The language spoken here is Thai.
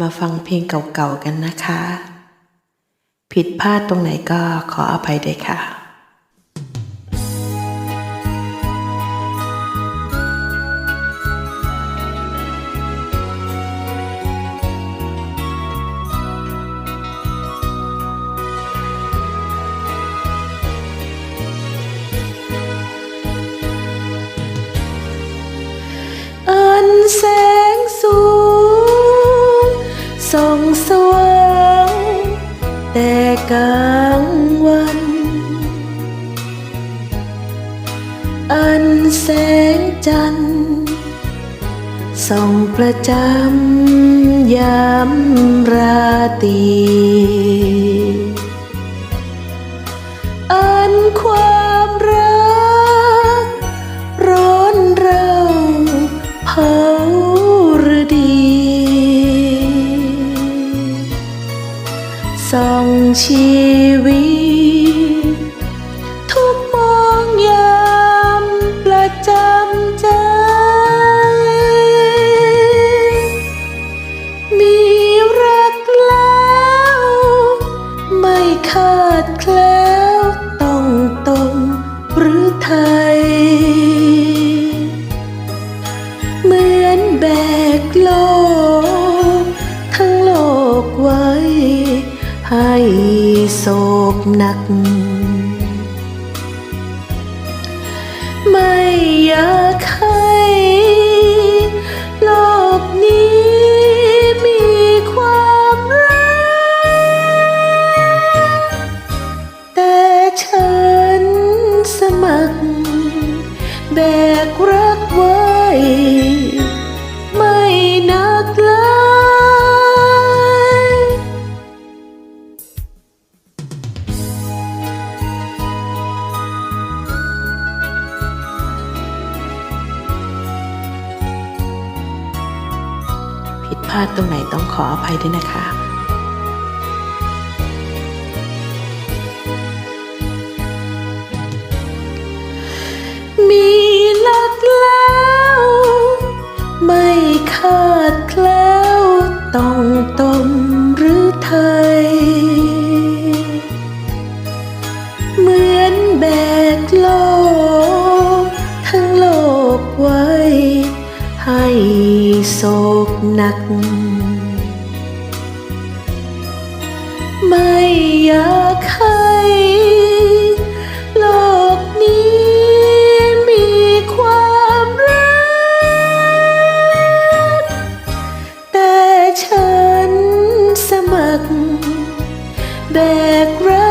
มาฟังเพลงเก่าๆกันนะคะ ผิดพลาดตรงไหนก็ขออภัยด้วยค่ะ วงแต่กลางวัน อันแสงจันทร์ส่องประจำยามราตรี ชีวิต ทุกมองยามประจำใจ มีรักแล้ว ไม่ขาดแคลน ให้โศกหนัก ไม่ ผิดพลาดตรงไหนต้องขออภัยด้วยนะคะมีลักแล้ว ไม่คาดแคล้วต้องตมหรือไทย เหมือนแบกโลก ทั้งโลกไว้ ให้โศก หนัก ไม่อยากให้โลกนี้มีความรัก แต่ฉันสมัครแบกรัก